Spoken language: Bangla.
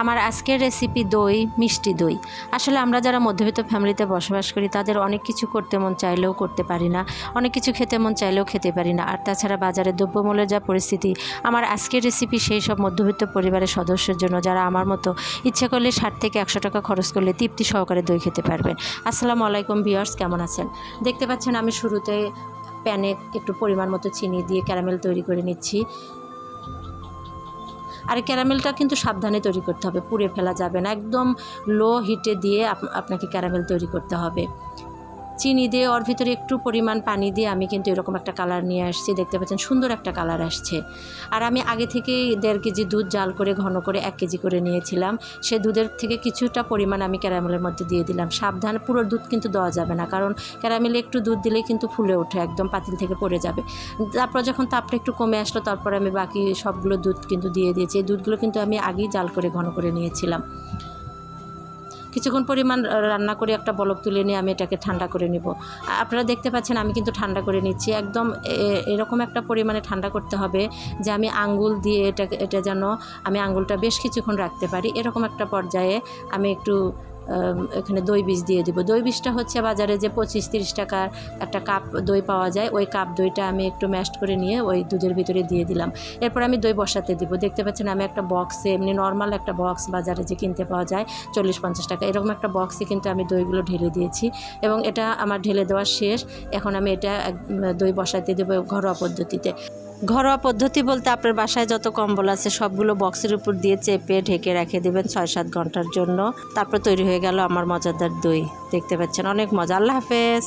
আমার আজকের রেসিপি দই, মিষ্টি দই। আসলে আমরা যারা মধ্যবিত্ত ফ্যামিলিতে বসবাস করি, তাদের অনেক কিছু করতে মন চাইলেও করতে পারি না। অনেক কিছু খেতে মন চাইলেও খেতে পারি না। আর তাছাড়া বাজারে দ্রব্যমূল্যের যা পরিস্থিতি, আমার আজকের রেসিপি সেই সব মধ্যবিত্ত পরিবারের সদস্যের জন্য, যারা আমার মতো ইচ্ছে করলে ষাট থেকে একশো টাকা খরচ করলে তৃপ্তি সহকারে দই খেতে পারবেন। আসসালামু আলাইকুম ভিউয়ার্স কেমন আছেন? দেখতে পাচ্ছেন আমি শুরুতে প্যানে একটু পরিমাণ মতো চিনি দিয়ে ক্যারামেল তৈরি করে নিচ্ছি। আর ক্যারামেলটা কিন্তু সাবধানে তৈরি করতে হবে, পুড়ে ফেলা যাবে না। একদম লো হিটে দিয়ে আপ- আপনাকে ক্যারামেল তৈরি করতে হবে। চিনি দিয়ে ওর ভিতরে একটু পরিমাণ পানি দিয়ে আমি কিন্তু এরকম একটা কালার নিয়ে আসছি। দেখতে পাচ্ছেন, সুন্দর একটা কালার আসছে। আর আমি আগে থেকেই দেড় কেজি দুধ জাল করে, ঘন করে এক কেজি করে নিয়েছিলাম। সে দুধের থেকে কিছুটা পরিমাণ আমি ক্যারামেলের মধ্যে দিয়ে দিলাম। সাবধান, পুরো দুধ কিন্তু দেওয়া যাবে না। কারণ ক্যারামেলে একটু দুধ দিলেই কিন্তু ফুলে ওঠে, একদম পাতিল থেকে পড়ে যাবে। তারপর যখন তাপটা একটু কমে আসলো, তারপর আমি বাকি সবগুলো দুধ কিন্তু দিয়ে দিয়েছি। এই দুধগুলো কিন্তু আমি আগেই জাল করে, ঘন করে নিয়েছিলাম। কিছুক্ষণ পরিমাণ রান্না করে একটা বলক তুলে নিয়ে আমি এটাকে ঠান্ডা করে নিব। আপনারা দেখতে পাচ্ছেন আমি কিন্তু ঠান্ডা করে নিচ্ছি। একদম এরকম একটা পরিমাণে ঠান্ডা করতে হবে যে আমি আঙ্গুল দিয়ে এটা এটা যেন আমি আঙ্গুলটা বেশ কিছুক্ষণ রাখতে পারি। এরকম একটা পর্যায়ে আমি একটু এখানে দই বীজ দিয়ে দিব। দই বীজটা হচ্ছে বাজারে যে পঁচিশ তিরিশ টাকার একটা কাপ দই পাওয়া যায়, ওই কাপ দইটা আমি একটু ম্যাশড করে নিয়ে ওই দুধের ভিতরে দিয়ে দিলাম। এরপর আমি দই বসাতে দিব। দেখতে পাচ্ছেন আমি একটা বক্সে এমনি নর্মাল একটা বক্স বাজারে যে কিনতে পাওয়া যায়, চল্লিশ পঞ্চাশ টাকা, এরকম একটা বক্সে কিন্তু আমি দইগুলো ঢেলে দিয়েছি। এবং এটা আমার ঢেলে দেওয়া শেষ। এখন আমি এটা দই বসাতে দেবো ঘরোয়া পদ্ধতিতে। ঘরোয়া পদ্ধতি বলতে আপনার বাসায় যত কম্বল আছে সবগুলো বক্সের উপর দিয়ে চেপে ঢেকে রেখে দেবেন ছয় সাত ঘণ্টার জন্য। তারপর তৈরি হয়ে গেল আমার মজাদার দই। দেখতে পাচ্ছেন, অনেক মজা। আল্লাহ হাফেজ।